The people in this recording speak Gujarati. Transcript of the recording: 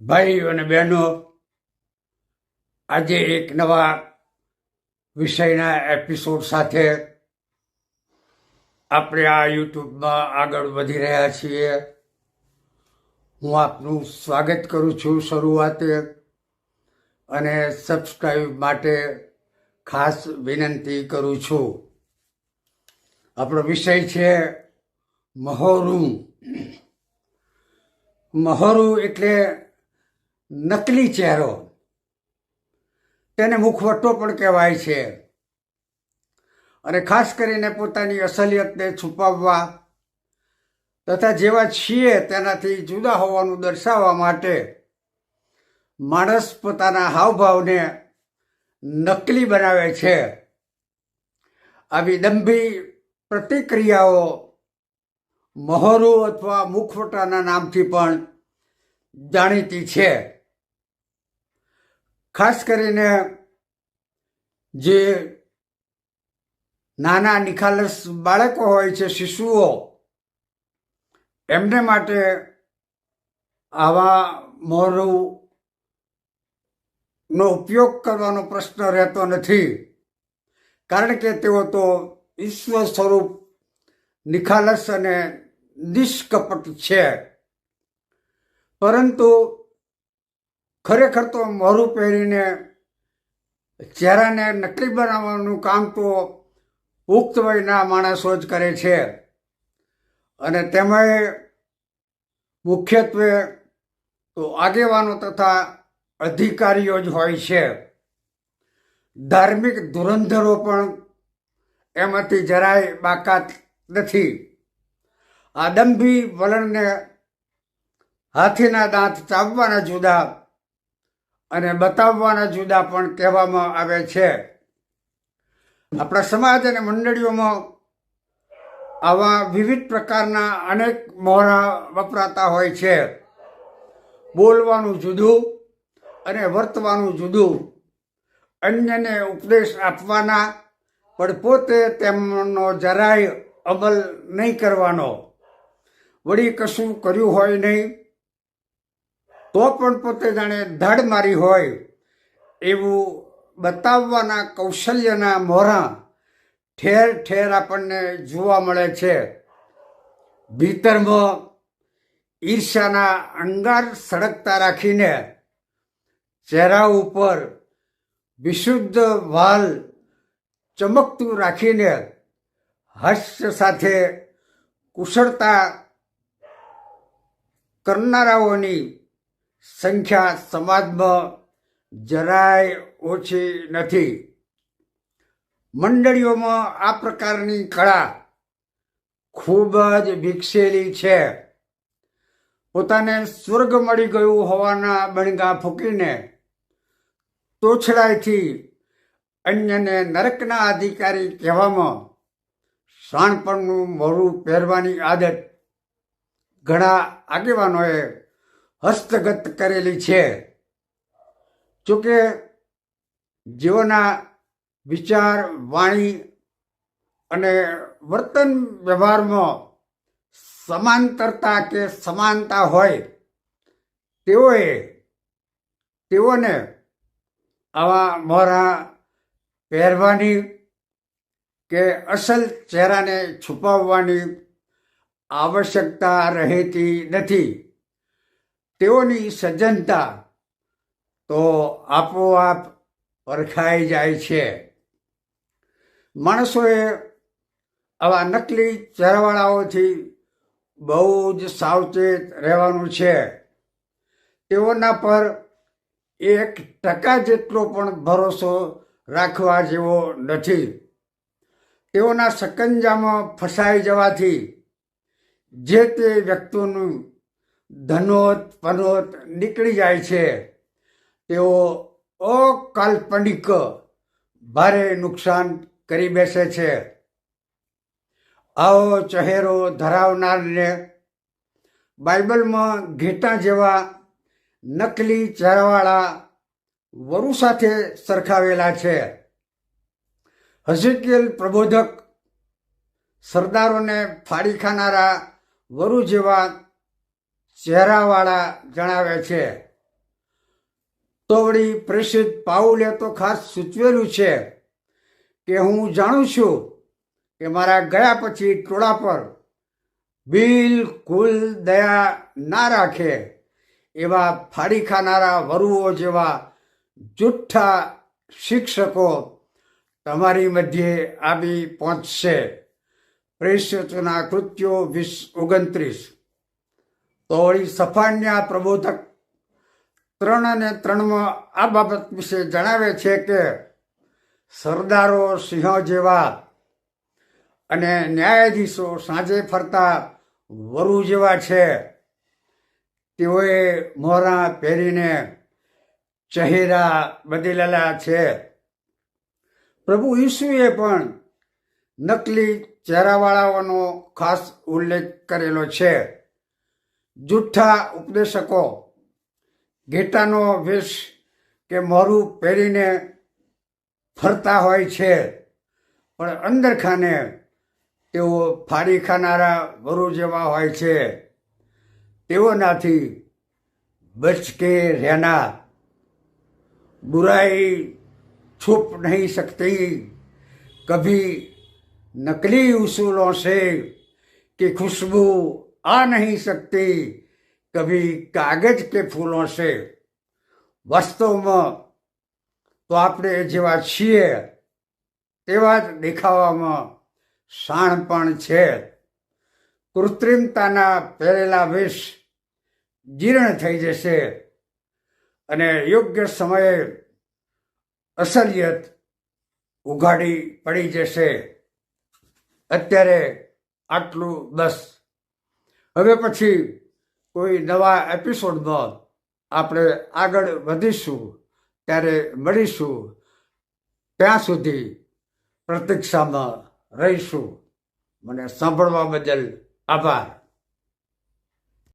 ભાઈઓ અને બહેનો, આજે એક નવા વિષયના એપિસોડ સાથે આપણે આ યુટ્યુબમાં આગળ વધી રહ્યા છીએ. હું આપનું સ્વાગત કરું છું શરૂઆતે અને સબસ્ક્રાઈબ માટે ખાસ વિનંતી કરું છું. આપણો વિષય છે મહોરું. મહોરું એટલે નકલી ચહેરો. તેને મુખવટો પણ કહેવાય છે. અને ખાસ કરીને પોતાની અસલિયતને છુપાવવા તથા જેવા છીએ તેનાથી જુદા હોવાનું દર્શાવવા માટે માણસ પોતાના હાવભાવને નકલી બનાવે છે. આવી દંભી પ્રતિક્રિયાઓ મહોરું અથવા મુખવટાના નામથી પણ જાણીતી છે. ખાસ કરીને જે નાના નિખાલસ બાળકો હોય છે, શિશુઓ, એમને માટે આવા મોરું નો ઉપયોગ કરવાનો પ્રશ્ન રહેતો નથી. કારણ કે તેઓ તો ઈશ્વર સ્વરૂપ નિખાલસ અને નિષ્કપટ છે. પરંતુ ખરેખર તો મોરું પહેરીને ચહેરાને નકલી બનાવવાનું કામ તો પુખ્ત વયના માણસો જ કરે છે. અને તેમાં મુખ્યત્વે તો આગેવાનો તથા અધિકારીઓ જ હોય છે. ધાર્મિક ધુરંધરો પણ એમાંથી જરાય બાકાત નથી. આદંભી વલણને હાથીના દાંત ચાવવાના જુદા અને બતાવવાના જુદા પણ કહેવામાં આવે છે. આપણા સમાજ અને મંડળીઓમાં આવા વિવિધ પ્રકારના અનેક મોહરા વપરાતા હોય છે. બોલવાનું જુદું અને વર્તવાનું જુદું. અન્યને ઉપદેશ આપવાના, પણ પોતે તેમનો જરાય અમલ નહીં કરવાનો. વળી કશું કર્યું હોય નહીં તો પણ પોતે જાણે ધડ મારી હોય એવું બતાવવાના કૌશલ્યના મોહરા ઠેર ઠેર આપણને જોવા મળે છે. ભીતરમાં ઈર્ષ્યાના અંગાર સળગતા રાખીને ચહેરા ઉપર વિશુદ્ધ વાલ ચમકતું રાખીને હાસ્ય સાથે કુશળતા કરનારાઓની સંખ્યા સમાજમાં જરાય ઓછી નથી. મંડળીઓમાં આ પ્રકારની કળા ખૂબ જ વિકસેલી છે. પોતાને સ્વર્ગ મળી ગયું હોવાના બણગા ફૂકીને તોછડાઈથી અન્યને નરકના અધિકારી કહેવામાં શાણપણનું મોડું પહેરવાની આદત ઘણા આગેવાનોએ હસ્તગત કરેલી છે. જોકે જેઓના વિચાર, વાણી અને વર્તન વ્યવહારમાં સમાંતરતા કે સમાનતા હોય, તેઓએ તેઓને આવા મોરા પહેરવાની કે અસલ ચહેરાને છુપાવવાની આવશ્યકતા રહેતી નથી. તેઓની સજ્જનતા તો આપોઆપ પરખાઈ જાય છે. માણસોએ આવા નકલી ચહેરાવાળાઓથી બહુ જ સાવચેત રહેવાનું છે. તેઓના પર એક ટકા જેટલો પણ ભરોસો રાખવા જેવો નથી. તેઓના સકંજામાં ફસાઈ જવાથી જે તે વ્યક્તિનું ધનોત, પનોત નીકળી જાય છે. તેઓ અકાલ્પનિક ભારે નુકસાન કરી બેસે છે. આવો ચહેરો ધરાવનારને બાઇબલમાં ઘેટા જેવા નકલી ચહેરાવાળા વરુ સાથે સરખાવેલા છે. હઝેકિયલ પ્રબોધક સરદારોને ફાડી ખાનારા વરુ જેવા ચહેરાવાળા જણાવે છે તો વળી પ્રસિદ્ધ પાઉલે તો ખાસ સૂચવેલું છે કે હું જાણું છું કે મારા ગયા પછી ટોળા પર બિલકુલ દયા ના રાખે એવા ફાડી ખાનારા વરુઓ જેવા જુઠ્ઠા શિક્ષકો તમારી મધ્યે આવી પહોંચશે. પ્રેષિતના કૃત્યો વીસ ઓગણત્રીસ. તો વળી સફાન્યા પ્રબોધક ત્રણ અને ત્રણમાં આ બાબત વિશે જણાવે છે કે સરદારો સિંહ જેવા અને ન્યાયાધીશો સાંજે ફરતા વરુ જેવા છે. તેઓએ મોરા પહેરીને ચહેરા બદલેલા છે. પ્રભુ ઈસુએ પણ નકલી ચહેરાવાળાઓનો ખાસ ઉલ્લેખ કરેલો છે. જુઠ્ઠા ઉપદેશકો, ઘેટાનો વેશ કે મોરું પહેરીને ફરતા હોય છે, પણ અંદરખાને તેઓ ફાડી ખાનારા વરુ જેવા હોય છે. તેઓનાથી બચકે રહેના. બુરાઈ છુપ નહીં શકતી. કભી નકલી ઉસૂલો છે કે ખુશ્બુ आ नहीं सकती कभी कागज के फूलों से વાસ્તવમાં તો આપણે જેવા છીએ તેવા જ દેખાવામાં શાણપણ છે કૃત્રિમતાના પહેરેલા વેશ જીર્ણ થઈ જશે અને યોગ્ય સમયે અસલિયત ઉઘાડી પડી જશે અત્યારે આટલું બસ હવે પછી કોઈ નવા એપિસોડમાં આપણે આગળ વધીશું, ત્યારે મળીશું. ત્યાં સુધી પ્રતીક્ષામાં રહીશું. મને સાંભળવા બદલ આભાર.